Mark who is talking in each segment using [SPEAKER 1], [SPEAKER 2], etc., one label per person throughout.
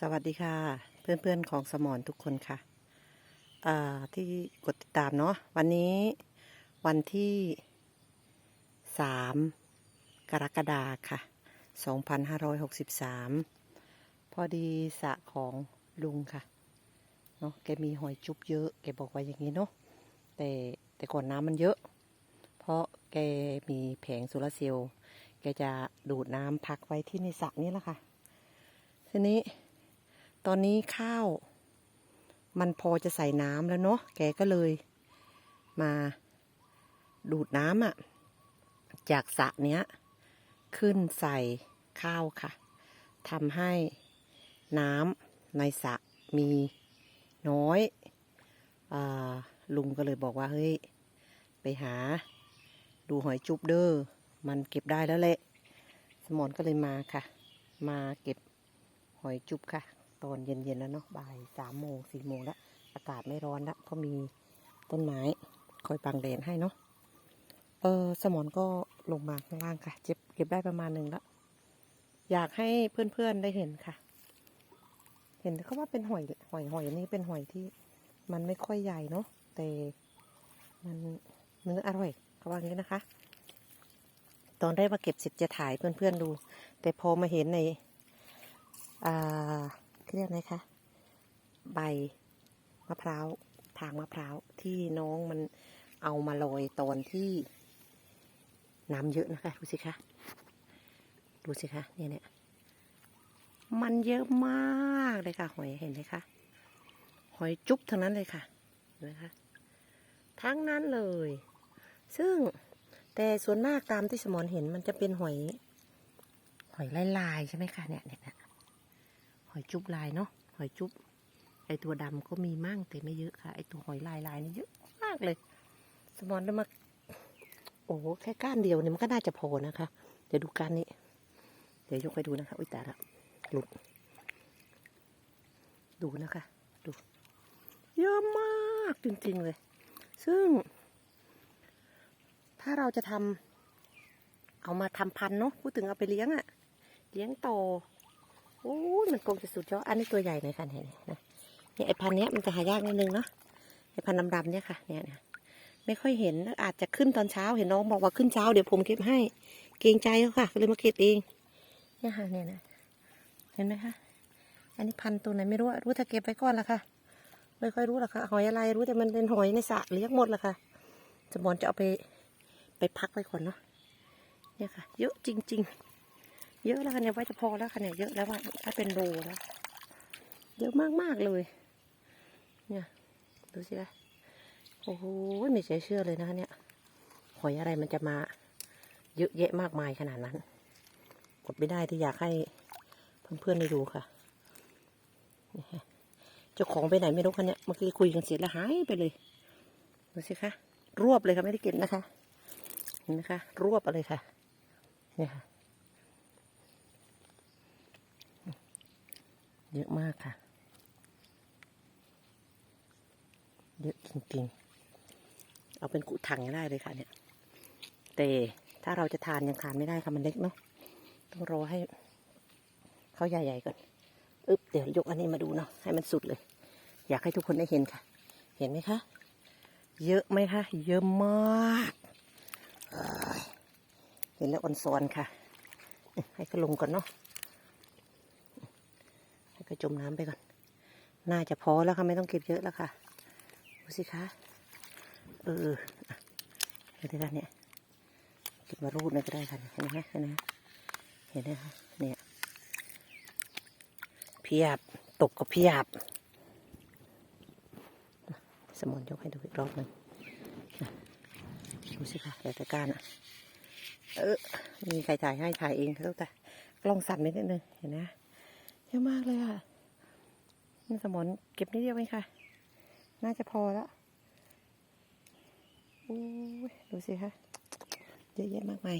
[SPEAKER 1] สวัสดีค่ะ เพื่อนๆของสมอนทุกคนค่ะที่กดติดตามเนาะวันนี้วันที่สามกรกฎาค่ะ 2563 พอดีสระของลุงค่ะเนาะแกมีหอยจุบเยอะแกบอกว่าอย่างนี้เนาะแต่แต่ก่อนน้ำมันเยอะ เพราะแกมีแผงโซลาเซลล์แกจะดูดน้ำพักไว้ที่ในสระนี้แหละค่ะทีนี้ ตอนนี้ข้าว มันพอจะใส่น้ำแล้วเนาะแกก็เลยมาดูดน้ำอะจากสระเนี้ย ขึ้นใส่ข้าวค่ะทำให้น้ำในสระมีน้อยอาลุงก็เลยบอกว่าเฮ้ย ไปหา ดูหอยจุบเด้อมันเก็บได้แล้วแหละ สมอนก็เลยมาค่ะ มาเก็บหอยจุบค่ะ ตอนเย็นๆแล้วเนาะบ่ายสามโมงสี่โมงแล้ว อากาศไม่ร้อนแล้วเพราะมีต้นไม้คอยบังแดดให้เนาะเออสมอนก็ลงมาข้างล่างค่ะ เจ็บเก็บได้ประมาณหนึ่งแล้ว อยากให้เพื่อนๆได้เห็นค่ะ เห็นเขาว่าเป็นหอยหอยหอยนี่เป็นหอยที่มันไม่ค่อยใหญ่เนาะแต่มันเนื้ออร่อยเขาว่างี้นะคะ ตอนแรกมาเก็บเสร็จจะถ่ายเพื่อนๆดู แต่พอมาเห็นในอ่า เรียกไงคะ ใบมะพร้าวทางมะพร้าวที่น้องมันเอามาลอยตอนที่น้ำเยอะนะคะ ดูสิคะ ดูสิคะเนี่ยเนี่ยมันเยอะมากเลยค่ะ หอยเห็นไหมคะ หอยจุ๊บทั้งนั้นเลยค่ะเห็นไหมคะทั้งนั้นเลย ซึ่งแต่ส่วนมากตามที่สมอนเห็นมันจะเป็นหอย หอยลายๆใช่ไหมคะเนี่ยเนี่ยเนี่ย หอยจุบลายเนาะหอยจุบไอตัวดำก็มีมั่งแต่ไม่เยอะค่ะ ไอตัวหอยลายลายนี่เยอะมากเลย สมอนได้มาโอ้แค่ก้านเดียวเนี่ยมันก็น่าจะพอนะคะ เดี๋ยวดูก้านนี้ เดี๋ยวยกไปดูนะคะอุ้ยตาละหลุด ดูนะคะ ดู เยอะมากจริงๆเลย ซึ่ง ถ้าเราจะทำเอามาทำพันเนาะพูดถึงเอาไปเลี้ยงอะเลี้ยงโต มันคงจะสุดยอดอันนี้ตัวใหญ่หน่อยค่ะเนี่ยนะเนี่ยไอพันธุ์เนี้ยมันจะหายากนิดนึงเนาะไอพันธุ์ดำๆเนี่ยค่ะเนี่ยนะไม่ค่อยเห็นอาจจะขึ้นตอนเช้าเห็นน้องบอกว่าขึ้นเช้าเดี๋ยวผมเก็บให้ เกรงใจเขาค่ะก็เลยมาเก็บเองเนี่ยค่ะเนี่ยนะเห็นไหมคะอันนี้พันตัวไหนไม่รู้รู้ถ้าเก็บไปก่อนละค่ะไม่ค่อยรู้หรอกค่ะหอยอะไรรู้แต่มันเป็นหอยในสระเลี้ยงหมดละค่ะสมอนจะเอาไปไปพักไว้ก่อนเนาะเนี่ยค่ะ เยอะจริง ๆ เยอะแล้วค่ะเนี่ยไว้จะพอแล้วค่ะเนี่ยเยอะแล้วว่าถ้าเป็นโลแล้วเยอะมากๆเลย เนี่ยดูสิคะโอ้โหไม่เชื่อเชื่อเลยนะคะเนี่ยหอยอะไรมันจะมา เยอะแยะมากมายขนาดนั้นกดไม่ได้ที่อยากให้เพื่อนๆได้ดูค่ะนี่ค่ะเจ้าของไปไหนไม่รู้คะเนี่ยเมื่อกี้คุยกันเสร็จแล้วหายไปเลยดูสิคะรวบเลยค่ะไม่ได้เก็บนะคะเห็นไหมคะรวบอะไรค่ะเนี่ยค่ะ เยอะมากค่ะ เยอะจริงๆ เอาเป็นกุถังได้เลยค่ะ เนี่ย แต่ถ้าเราจะทานยังทานไม่ได้ค่ะมันเล็กเนาะ ต้องรอให้เขาใหญ่ๆก่อน อึ๊บเดี๋ยวยกอันนี้มาดูเนาะให้มันสุดเลย อยากให้ทุกคนได้เห็นค่ะ เห็นไหมคะ เยอะไหมคะ เยอะมาก เห็นแล้วอ่อนซอนค่ะ ให้เขาลงก่อนเนาะ ให้ก็จมน้ำไปก่อน น่าจะพอแล้วค่ะไม่ต้องเก็บเยอะแล้วค่ะดูสิคะเอออะเห็นไหมคะเนี่ยเก็บมารูดเลยก็ได้ค่ะเห็นไหมเห็นไหมเห็นไหมคะเนี่ยเพียบตกก็เพียบ สมอนยกให้ดูอีกรอบหนึ่งดูสิคะแต่ตะการอะเออมีใครถ่ายให้ถ่ายเองแล้วแต่กล้องสั่นนิดนึงเห็นไหม ยอะมากเลยค่ะนี่สมอนเก็บนิดเดียวเองค่ะ น่าจะพอล้วโอ้ดูสิคะเยอะแยะมากมาย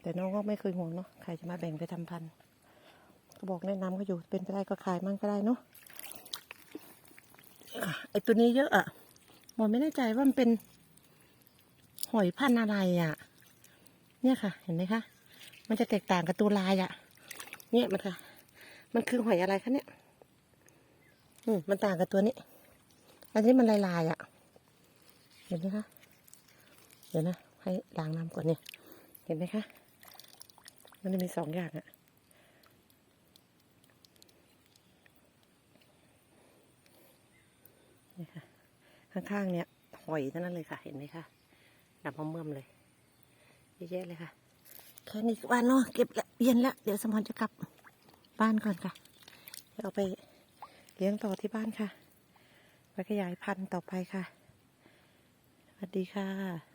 [SPEAKER 1] แต่น้องก็ไม่เคยห่วงเนาะใครจะมาแบ่งไปทำพันธุ์ก็บอกแนะนำเขาอยู่เป็นไปได้ก็ขายมั่งก็ได้เนาะไอตัวนี้เยอะอะหมอไม่แน่ใจว่ามันเป็นหอยพันธุ์อะไรอะ เนี่ยค่ะ เห็นไหมคะ มันจะแตกต่างกับตัวลายอะ่ะ เนี่ยมันค่ะ มันคือหอยอะไรคะเนี่ย อืมมันต่างกับตัวนี้ อันนี้มันลายลายอะ่ะ เห็นไหมคะ เดี๋ยวนะ ให้ล้างน้ำก่อนเนี่ย เห็นไหมคะ มันจะมีสองอย่างอะ่ะนี่ค่ะ ข้างๆเนี่ย หอยทั้งนั้นเลยค่ะ เห็นไหมคะดำเมื่อมเลยเยอะแยะเลยค่ะ แค่นี้ก็บ้านเนาะเก็บละ เย็นละเดี๋ยวสมอนจะกลับบ้านก่อนค่ะ เดี๋ยวเอาไปเลี้ยงต่อที่บ้านค่ะ ไปขยายพันธุ์ต่อไปค่ะ สวัสดีค่ะ